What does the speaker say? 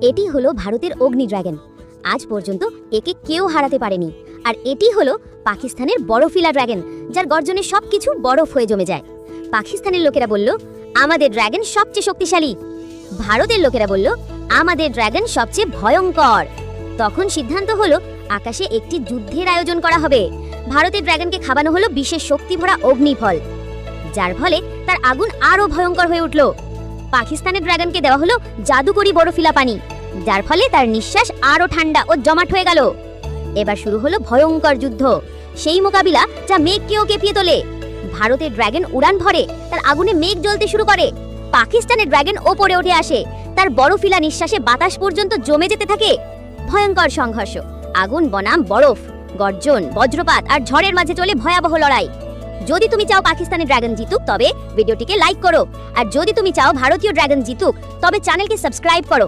এটি হলো ভারতের অগ্নি ড্রাগন। আজ পর্যন্ত একে কেউ হারাতে পারেনি। আর এটি হলো পাকিস্তানের বরফিলা ড্রাগন, যার গর্জনে সবকিছু বরফ হয়ে জমে যায়। পাকিস্তানের লোকেরা বলল, আমাদের ড্রাগন সবচেয়ে শক্তিশালী। ভারতের লোকেরা বলল, আমাদের ড্রাগন সবচেয়ে ভয়ঙ্কর। তখন সিদ্ধান্ত হলো, আকাশে একটি যুদ্ধের আয়োজন করা হবে। ভারতের ড্রাগনকে খাওয়ানো হলো বিশেষ শক্তি ভরা অগ্নিফল, যার ফলে তার আগুন আরও ভয়ঙ্কর হয়ে উঠল। পাকিস্তানের ড্রাগনকে দেওয়া হলো জাদুকরি বরফিলা পানি যার ফলে তার নিঃশ্বাস আরও ঠান্ডা ও জমাট হয়ে গেল। এবার শুরু হলো ভয়ঙ্কর যুদ্ধ, সেই মোকাবিলা যা মেঘকেও কেঁপিয়ে তোলে। ভারতের ড্রাগন উড়ান ভরে তার আগুনে মেঘ জ্বলতে শুরু করে। পাকিস্তানের ড্রাগন ওপরে উঠে আসে, তার বরফিলা নিঃশ্বাসে বাতাস পর্যন্ত জমে যেতে থাকে। ভয়ঙ্কর সংঘর্ষ, আগুন, বনাম, বরফ, গর্জন, বজ্রপাত আর ঝড়ের মাঝে চলে ভয়াবহ লড়াই। যদি তুমি চাও পাকিস্তানের ড্রাগন জিতুক তবে ভিডিওটিকে লাইক করো আর যদি তুমি চাও ভারতীয় ড্রাগন জিতুক তবে চ্যানেলকে সাবস্ক্রাইব করো